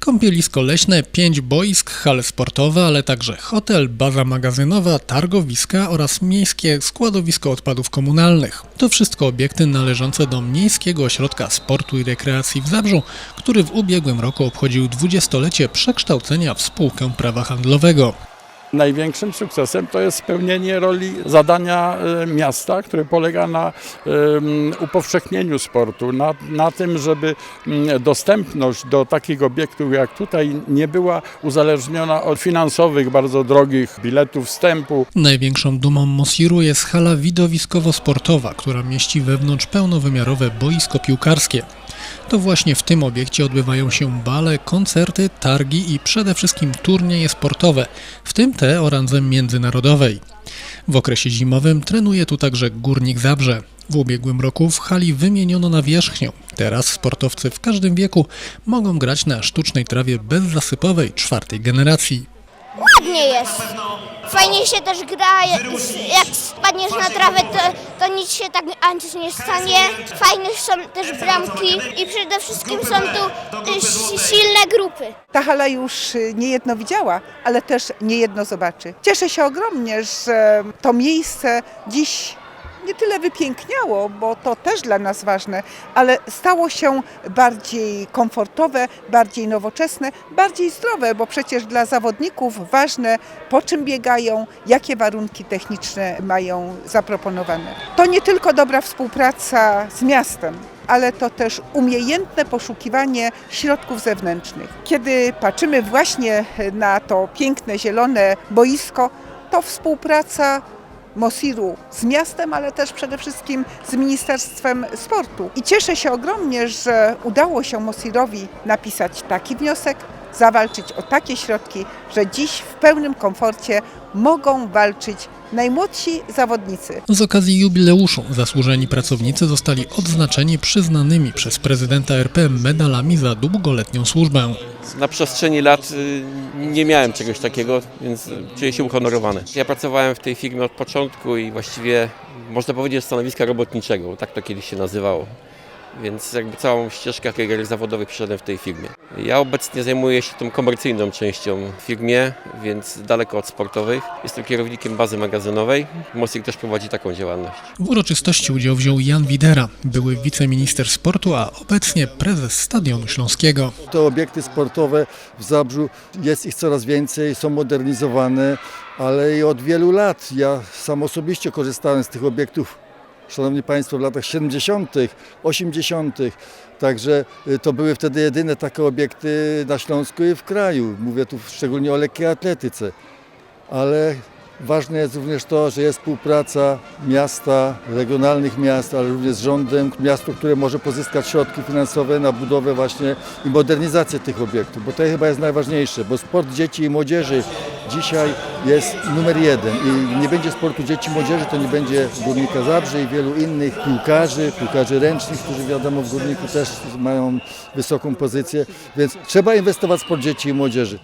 Kąpielisko leśne, pięć boisk, hale sportowe, ale także hotel, baza magazynowa, targowiska oraz miejskie składowisko odpadów komunalnych. To wszystko obiekty należące do Miejskiego Ośrodka Sportu i Rekreacji w Zabrzu, który w ubiegłym roku obchodził dwudziestolecie przekształcenia w spółkę prawa handlowego. Największym sukcesem to jest spełnienie roli zadania e, miasta, które polega na upowszechnieniu sportu, na, na tym, żeby dostępność do takich obiektów jak tutaj nie była uzależniona od finansowych, bardzo drogich biletów wstępu. Największą dumą Mosiru jest hala widowiskowo-sportowa, która mieści wewnątrz pełnowymiarowe boisko piłkarskie. To właśnie w tym obiekcie odbywają się bale, koncerty, targi i przede wszystkim turnieje sportowe, w tym te o randze międzynarodowej. W okresie zimowym trenuje tu także Górnik Zabrze. W ubiegłym roku w hali wymieniono nawierzchnię. Teraz sportowcy w każdym wieku mogą grać na sztucznej trawie bezzasypowej czwartej generacji. Ładnie jest. Fajnie się też gra, jak spadniesz na trawę, to, to nic się tak nic nie stanie. Fajne są też bramki i przede wszystkim są tu y, si- silne grupy. Ta hala już y, niejedno widziała, ale też niejedno zobaczy. Cieszę się ogromnie, że to miejsce dziś nie tyle wypiękniało, bo to też dla nas ważne, ale stało się bardziej komfortowe, bardziej nowoczesne, bardziej zdrowe, bo przecież dla zawodników ważne po czym biegają, jakie warunki techniczne mają zaproponowane. To nie tylko dobra współpraca z miastem, ale to też umiejętne poszukiwanie środków zewnętrznych. Kiedy patrzymy właśnie na to piękne zielone boisko, to współpraca Mosiru z miastem, ale też przede wszystkim z Ministerstwem Sportu. I cieszę się ogromnie, że udało się Mosirowi napisać taki wniosek, zawalczyć o takie środki, że dziś w pełnym komforcie mogą walczyć najmłodsi zawodnicy. Z okazji jubileuszu zasłużeni pracownicy zostali odznaczeni przyznanymi przez prezydenta RP medalami za długoletnią służbę. Na przestrzeni lat y, nie miałem czegoś takiego, więc czuję się uhonorowany. Ja pracowałem w tej firmie od początku i właściwie można powiedzieć stanowiska robotniczego, bo tak to kiedyś się nazywało. Więc jakby całą ścieżkę kariery zawodowej przeszedłem w tej firmie. Ja obecnie zajmuję się tą komercyjną częścią w firmie, więc daleko od sportowych. Jestem kierownikiem bazy magazynowej. Mosik też prowadzi taką działalność. W uroczystości udział wziął Jan Widera, były wiceminister sportu, a obecnie prezes Stadionu Śląskiego. Te obiekty sportowe w Zabrzu jest ich coraz więcej, są modernizowane, ale i od wielu lat ja sam osobiście korzystałem z tych obiektów, szanowni państwo, w latach 70., 80., także y, to były wtedy jedyne takie obiekty na Śląsku i w kraju. Mówię tu szczególnie o lekkiej atletyce, ale Ważne jest również to, że jest współpraca miasta, regionalnych miast, ale również z rządem, miasto, które może pozyskać środki finansowe na budowę właśnie i modernizację tych obiektów, bo to chyba jest najważniejsze, bo sport dzieci i młodzieży dzisiaj jest numer jeden i nie będzie sportu dzieci i młodzieży, to nie będzie Górnika Zabrze i wielu innych piłkarzy, piłkarzy ręcznych, którzy wiadomo w Górniku też mają wysoką pozycję, więc trzeba inwestować w sport dzieci i młodzieży.